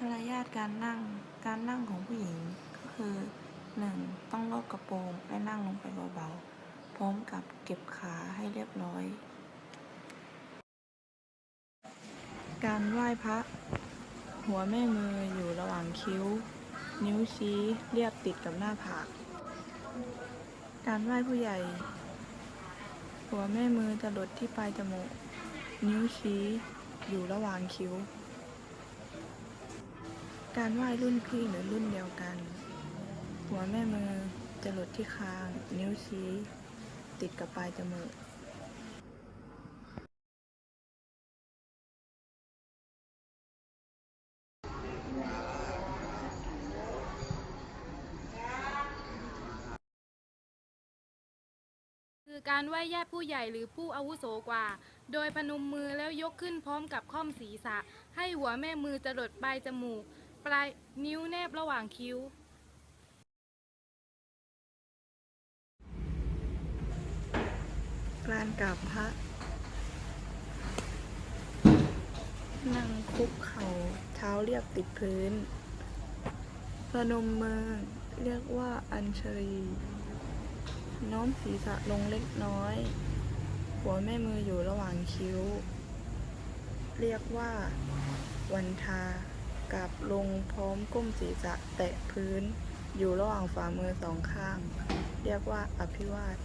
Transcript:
มารยาทการนั่ง การนั่งของผู้หญิงก็คือ 1. ต้องลดกระโปรงและนั่งลงไปเบาๆ พร้อมกับเก็บขาให้เรียบร้อย การไหว้พระ หัวแม่มืออยู่ระหว่างคิ้ว นิ้วชี้เรียบติดกับหน้าผาก การไหว้ผู้ใหญ่ หัวแม่มือจะหลดที่ปลายจมูก นิ้วชี้อยู่ระหว่างคิ้ว การไหว้รุ่นพี่หรือรุ่นเดียวกัน หัวแม่มือจะหลุดที่คาง นิ้วชี้ ติดกับปลายจมูกคือการไหว้ญาติผู้ใหญ่หรือผู้อาวุโสกว่า โดยพนมมือแล้วยกขึ้นพร้อมกับค่อมศีรษะ ให้หัวแม่มือจะหลดปลายจมูก ปลายนิ้วแนบระหว่างคิ้วการกราบพระนั่งคุกเข่าเท้าเรียบติดพื้นพนมมือเรียกว่าอัญชลีน้อมศีรษะลงเล็กน้อย หัวแม่มืออยู่ระหว่างคิ้ว เรียกว่าวันทา กับลงพร้อมก้มศีรษะแตะพื้น อยู่ระหว่างฝ่ามือสองข้าง เรียกว่าอภิวาท